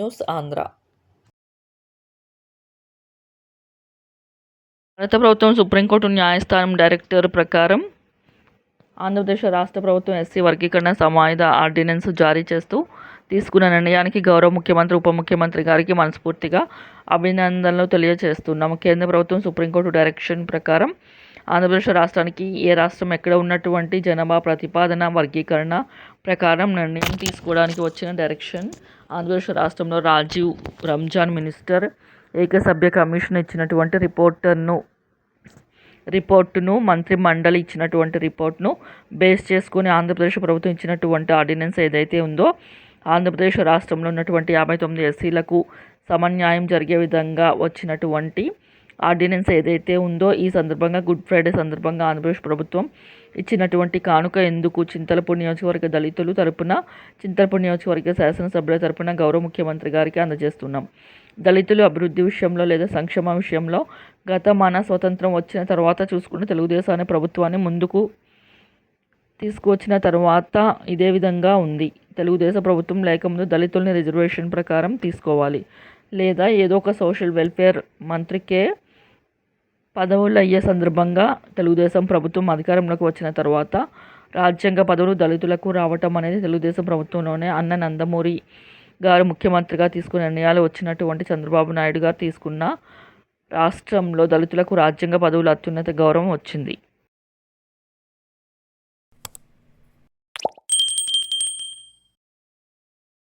News Andhra భారత ప్రభుత్వం supreme court న్యాయస్థానం డైరెక్టర్ ప్రకారం ఆంధ్రప్రదేశ్ రాష్ట్ర ప్రభుత్వం ఎస్సీ వర్గీకరణ సమాయుధ ఆర్డినెన్స్ జారీ చేస్తూ తీసుకున్న నిర్ణయానికి గౌరవ ముఖ్యమంత్రి ఉప ముఖ్యమంత్రి గారికి మనస్ఫూర్తిగా అభినందనలు తెలియజేస్తున్నాము. కేంద్ర ప్రభుత్వం సుప్రీంకోర్టు డైరెక్షన్ ప్రకారం ఆంధ్రప్రదేశ్ రాష్ట్రానికి ఏ రాష్ట్రం ఎక్కడ ఉన్నటువంటి జనాభా ప్రతిపాదన వర్గీకరణ ప్రకారం నిర్ణయం తీసుకోవడానికి వచ్చిన డైరెక్షన్ ఆంధ్రప్రదేశ్ రాష్ట్రంలో రాజీవ్ రంజాన్ మినిస్టర్. ఏకసభ్య కమిషన్ ఇచ్చినటువంటి రిపోర్టర్ను రిపోర్టును మంత్రి మండలి ఇచ్చినటువంటి రిపోర్ట్ను బేస్ చేసుకుని ఆంధ్రప్రదేశ్ ప్రభుత్వం ఇచ్చినటువంటి ఆర్డినెన్స్ ఏదైతే ఉందో ఆంధ్రప్రదేశ్ రాష్ట్రంలో ఉన్నటువంటి యాభై తొమ్మిది ఎస్సీలకు సమన్యాయం జరిగే విధంగా వచ్చినటువంటి ఆర్డినెన్స్ ఏదైతే ఉందో ఈ సందర్భంగా గుడ్ ఫ్రైడే సందర్భంగా ఆంధ్రప్రదేశ్ ప్రభుత్వం ఇచ్చినటువంటి కానుక ఎందుకు? చింతలపూడి నియోజకవర్గ దళితులు తరపున చింతలపూడి నియోజకవర్గ శాసనసభ్యుల తరపున గౌరవ ముఖ్యమంత్రి గారికి అందజేస్తున్నాం. దళితులు అభివృద్ధి విషయంలో లేదా సంక్షేమ విషయంలో గత మన స్వతంత్రం వచ్చిన తర్వాత చూసుకుంటే తెలుగుదేశం అనే ప్రభుత్వాన్ని ముందుకు తీసుకువచ్చిన తర్వాత ఇదే విధంగా ఉంది. తెలుగుదేశం ప్రభుత్వం లేకముందు దళితుల్ని రిజర్వేషన్ ప్రకారం తీసుకోవాలి. లేదా ఏదో ఒక సోషల్ వెల్ఫేర్ మంత్రికే పదవులు అయ్యే సందర్భంగా తెలుగుదేశం ప్రభుత్వం అధికారంలోకి వచ్చిన తర్వాత రాజ్యాంగ పదవులు దళితులకు రావటం అనేది తెలుగుదేశం ప్రభుత్వంలోనే అన్న నందమూరి గారు ముఖ్యమంత్రిగా తీసుకున్న నిర్ణయాలు వచ్చినటువంటి చంద్రబాబు నాయుడు గారు తీసుకున్న రాష్ట్రంలో దళితులకు రాజ్యాంగ పదవులు అత్యున్నత గౌరవం వచ్చింది.